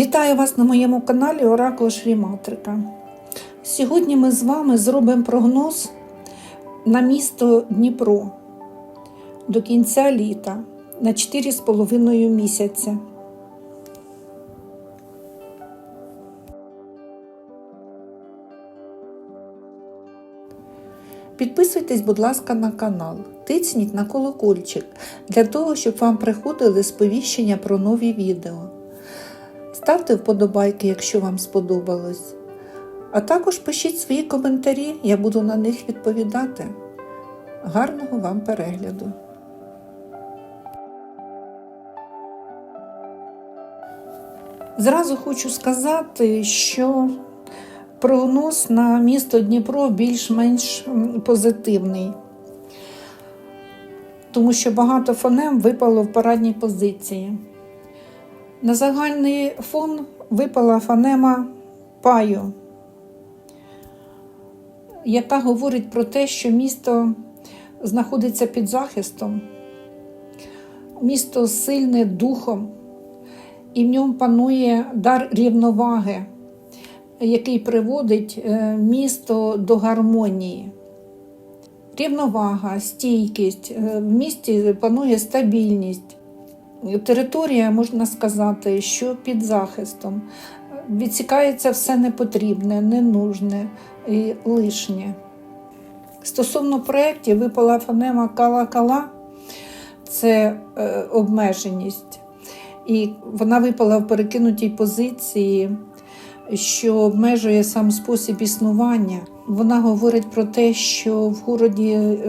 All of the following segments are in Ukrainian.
Вітаю вас на моєму каналі Оракул Шріматрика. Сьогодні ми з вами зробимо прогноз на місто Дніпро до кінця літа на 4,5 місяця. Підписуйтесь, будь ласка, на канал, тицніть на колокольчик для того, щоб вам приходили сповіщення про нові відео. Ставте вподобайки, якщо вам сподобалось. А також пишіть свої коментарі, я буду на них відповідати. Гарного вам перегляду! Зразу хочу сказати, що прогноз на місто Дніпро більш-менш позитивний, тому що багато фонем випало в парадній позиції. На загальний фон випала фонема паю, яка говорить про те, що місто знаходиться під захистом, місто сильне духом, і в ньому панує дар рівноваги, який приводить е, місто до гармонії. Рівновага, стійкість, е, в місті панує стабільність. Територія, можна сказати, що під захистом. Відсікається все непотрібне, ненужне і лишнє. Стосовно проєктів випала фонема кала-кала це е, обмеженість. І вона випала в перекинутій позиції, що обмежує сам спосіб існування. Вона говорить про те, що в городі е,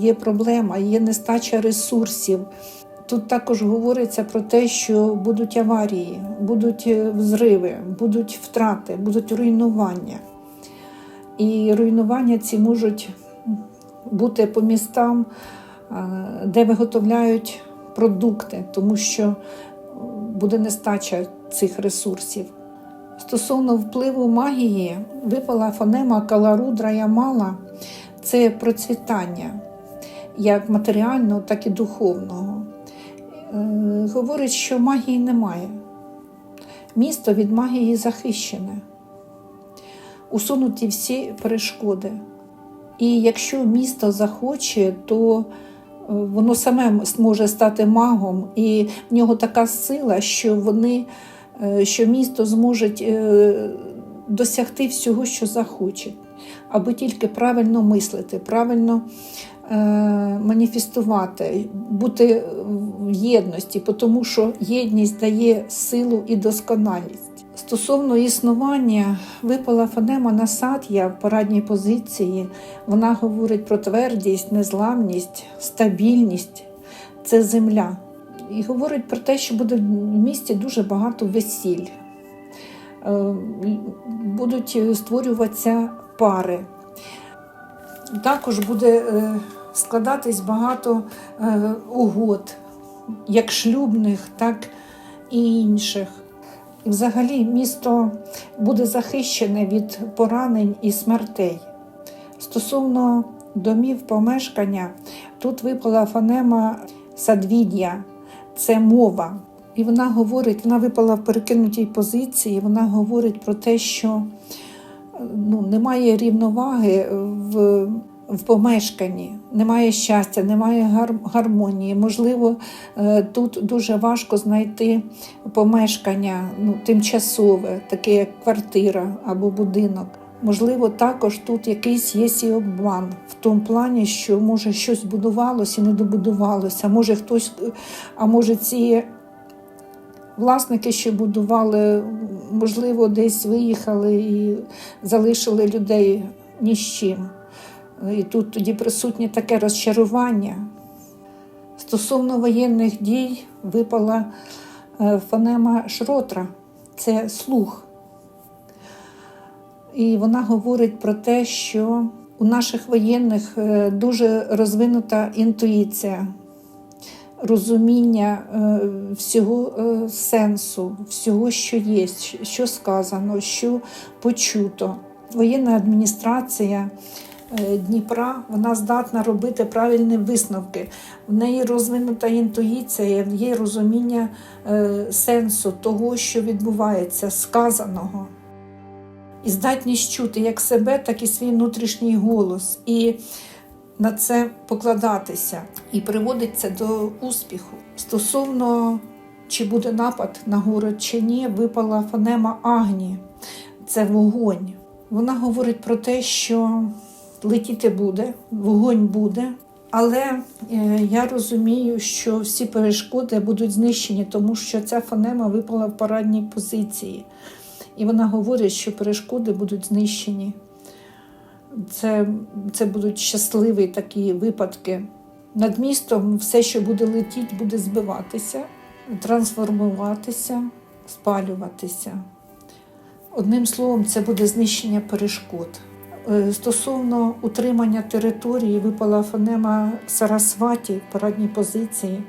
є проблема, є нестача ресурсів. Тут також говориться про те, що будуть аварії, будуть е, взриви, будуть втрати, будуть руйнування. І руйнування ці можуть бути по містам, е, де виготовляють продукти, тому що буде нестача цих ресурсів. Стосовно впливу магії, випала фонема Каларудра Ямала це процвітання як матеріального, так і духовного. Е, Говорить, що магії немає. Місто від магії захищене, усунуті всі перешкоди. І якщо місто захоче, то е, воно саме може стати магом, і в нього така сила, що вони, е, що місто зможе досягти всього, що захоче, аби тільки правильно мислити, правильно маніфестувати, бути в єдності, тому що єдність дає силу і досконалість. Стосовно існування, випала фонема насад'я в парадній позиції. Вона говорить про твердість, незламність, стабільність це земля. І говорить про те, що буде в місті дуже багато весіль. Е, Будуть створюватися пари. Також буде е, складатись багато е, угод, як шлюбних, так і інших. Взагалі місто буде захищене від поранень і смертей. Стосовно домів помешкання, тут випала фонема садвідія, це мова. І вона говорить, вона випала в перекинутій позиції, вона говорить про те, що ну, немає рівноваги в в помешканні, немає щастя, немає гар гармонії. Можливо, е, тут дуже важко знайти помешкання ну, тимчасове, таке як квартира або будинок. Можливо, також тут якийсь є і обман в тому плані, що може щось будувалося і не добудувалося. Може хтось, а може ці власники, що будували, можливо, десь виїхали і залишили людей ні з чим. І тут тоді присутнє таке розчарування. Стосовно воєнних дій випала е, фонема Шротра, це слух. І вона говорить про те, що у наших воєнних е, дуже розвинута інтуїція, розуміння е, всього сенсу, всього, що є, що сказано, що почуто. Воєнна адміністрація Дніпра, вона здатна робити правильні висновки. В неї розвинута інтуїція, є розуміння е, сенсу того, що відбувається, сказаного. І здатність чути як себе, так і свій внутрішній голос. І на це покладатися. І приводить це до успіху. Стосовно чи буде напад на город чи ні, випала фонема Агні. Це вогонь. Вона говорить про те, що летіти буде, вогонь буде. Але е, я розумію, що всі перешкоди будуть знищені, тому що ця фонема випала в парадній позиції. І вона говорить, що перешкоди будуть знищені. Це, це будуть щасливі такі випадки. Над містом все, що буде летіти, буде збиватися, трансформуватися, спалюватися. Одним словом, це буде знищення перешкод. Е, Стосовно утримання території, випала фонема Сарасваті в парадній позиції.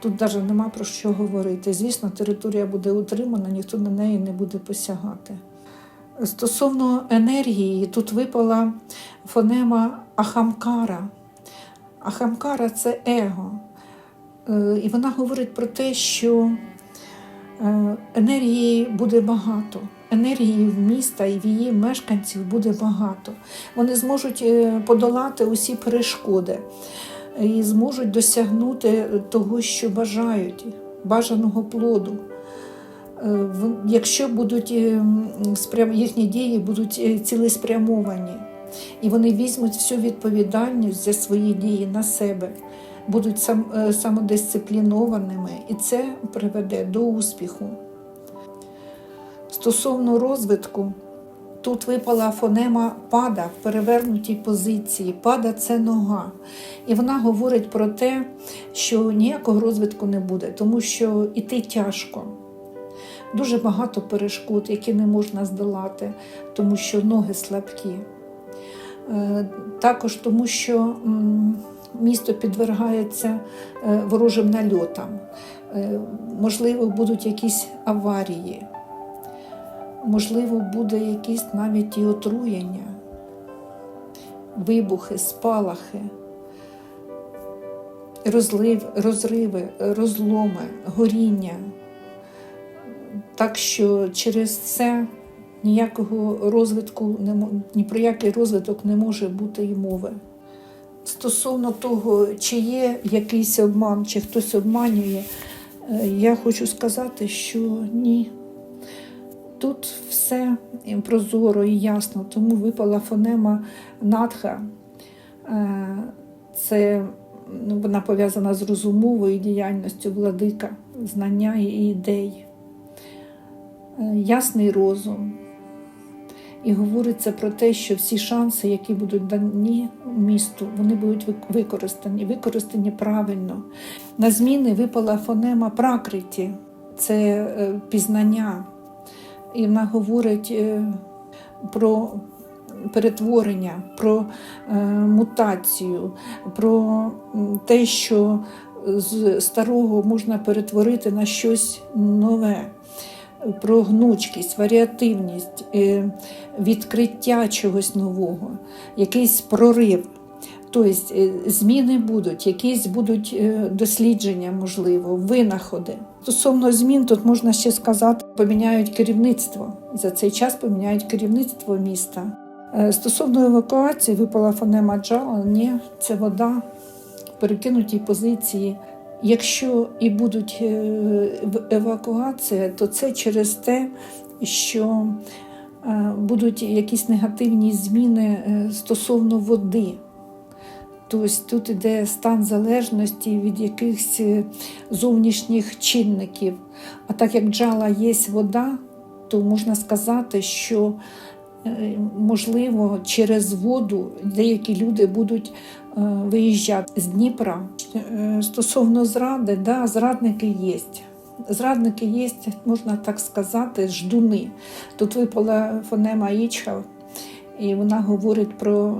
Тут навіть нема про що говорити. Звісно, територія буде утримана, ніхто на неї не буде посягати. Стосовно енергії, тут випала фонема Ахамкара. Ахамкара це его. Е, І вона говорить про те, що е, енергії буде багато. Енергії в міста і в її мешканців буде багато. Вони зможуть е, подолати усі перешкоди і зможуть досягнути того, що бажають, бажаного плоду. Е, Якщо будуть е, їхні дії будуть цілеспрямовані, і вони візьмуть всю відповідальність за свої дії на себе, будуть самодисциплінованими, і це приведе до успіху. Стосовно розвитку, тут випала фонема пада в перевернутій позиції. Пада це нога. І вона говорить про те, що ніякого розвитку не буде, тому що іти тяжко. Дуже багато перешкод, які не можна здолати, тому що ноги слабкі. Е, Також тому, що місто підвергається е, ворожим нальотам. Е, Можливо, будуть якісь аварії, можливо, буде якісь навіть і отруєння, вибухи, спалахи, розлив, розриви, розломи, горіння. Так що через це ніякого розвитку ні про який розвиток не може бути й мови. Стосовно того, чи є якийсь обман, чи хтось обманює, е, я хочу сказати, що ні. Тут все прозоро і ясно, тому випала фонема Надха. Е, Це ну, вона пов'язана з розумовою діяльністю владика, знання і ідей. Е, Ясний розум. І говориться про те, що всі шанси, які будуть дані місту, вони будуть використані, використані правильно. На зміни випала фонема пракриті, це е, пізнання. І вона говорить е, про перетворення, про е, мутацію, про те, що з старого можна перетворити на щось нове, про гнучкість, варіативність, е, відкриття чогось нового, якийсь прорив. Тобто е, зміни будуть, якісь будуть е, дослідження, можливо, винаходи. Стосовно змін, тут можна ще сказати, поміняють керівництво. За цей час поміняють керівництво міста. Е, Стосовно евакуації, випала фонема джала, ні, це вода в перекинутій позиції. Якщо і будуть евакуація, то це через те, що будуть якісь негативні зміни стосовно води. Тобто тут іде стан залежності від якихось е, зовнішніх чинників. А так як джала є вода, то можна сказати, що е, можливо через воду деякі люди будуть е, виїжджати з Дніпра. Стосовно зради, да, зрадники є. Зрадники є, можна так сказати, ждуни. Тут випала фонема Ічха, і вона говорить про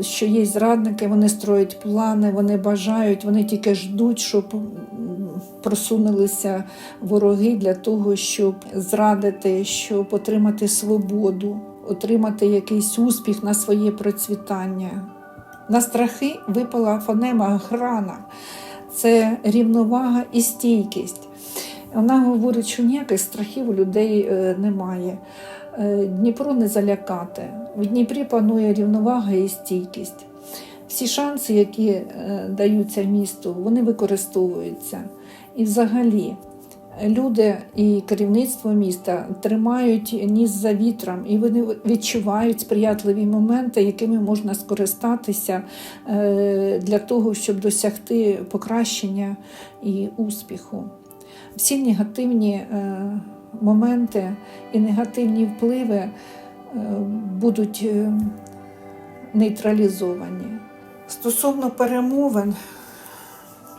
що є зрадники, вони строять плани, вони бажають, вони тільки ждуть, щоб просунулися вороги для того, щоб зрадити, щоб отримати свободу. отримати якийсь успіх на своє процвітання. На страхи випала фонема грана. Це рівновага і стійкість. Вона говорить, що ніяких страхів у людей е, немає. Е, Дніпро не залякати. В Дніпрі панує рівновага і стійкість. Всі шанси, які е, даються місту, вони використовуються. І взагалі люди і керівництво міста тримають ніс за вітром, і вони відчувають сприятливі моменти, якими можна скористатися е, для того, щоб досягти покращення і успіху. Всі негативні моменти і негативні впливи е, будуть е, нейтралізовані. Стосовно перемовин,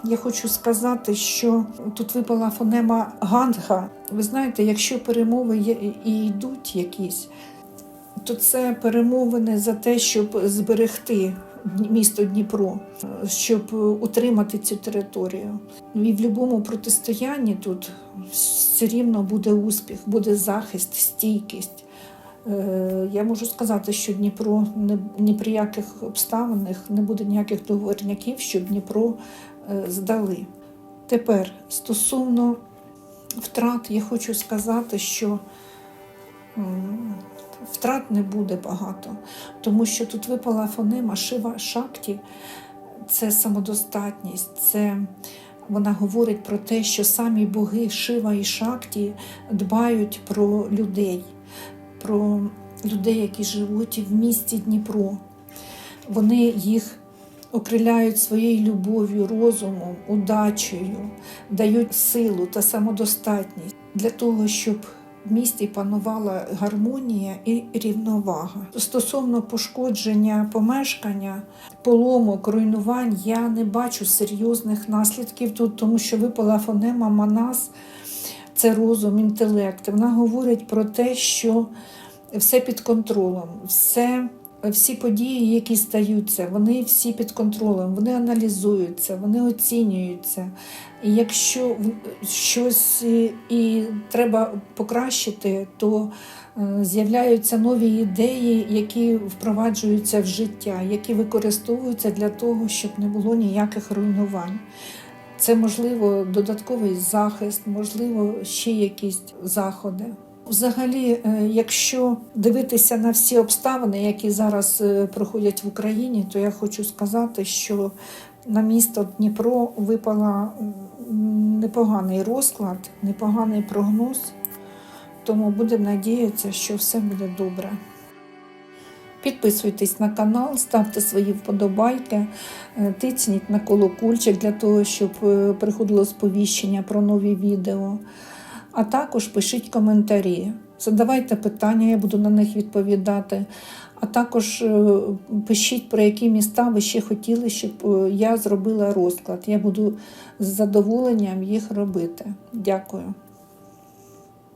я хочу сказати, що тут випала фонема ганга. Ви знаєте, якщо перемови і йдуть якісь, то це перемовини за те, щоб зберегти місто Дніпро, щоб утримати цю територію. І в будь-якому протистоянні тут все рівно буде успіх, буде захист, стійкість. Е, Я можу сказати, що Дніпро ні при яких обставинах не буде ніяких договорняків, щоб Дніпро е, здали. Тепер стосовно втрат, я хочу сказати, що втрат не буде багато, тому що тут випала фонема Шива Шакті, це самодостатність, це вона говорить про те, що самі боги Шива і Шакті дбають про людей, про людей, які живуть в місті Дніпро. Вони їх окриляють своєю любов'ю, розумом, удачею, дають силу та самодостатність для того, щоб в місті панувала гармонія і рівновага. Стосовно пошкодження помешкання, поломок, руйнувань, я не бачу серйозних наслідків тут, тому що випала фонема Манас, це розум, інтелект. Вона говорить про те, що все під контролем, все. Всі події, які стаються, вони всі під контролем, вони аналізуються, вони оцінюються. І якщо щось і, і треба покращити, то е, з'являються нові ідеї, які впроваджуються в життя, які використовуються для того, щоб не було ніяких руйнувань. Це можливо додатковий захист, можливо, ще якісь заходи. Взагалі, е, якщо дивитися на всі обставини, які зараз е, проходять в Україні, то я хочу сказати, що на місто Дніпро випала непоганий розклад, непоганий прогноз. Тому будемо надіятися, що все буде добре. Підписуйтесь на канал, ставте свої вподобайки, е, тисніть на колокольчик для того, щоб приходило сповіщення про нові відео. А також пишіть коментарі, задавайте питання, я буду на них відповідати. А також е, пишіть, про які міста ви ще хотіли, щоб е, я зробила розклад. Я буду з задоволенням їх робити. Дякую.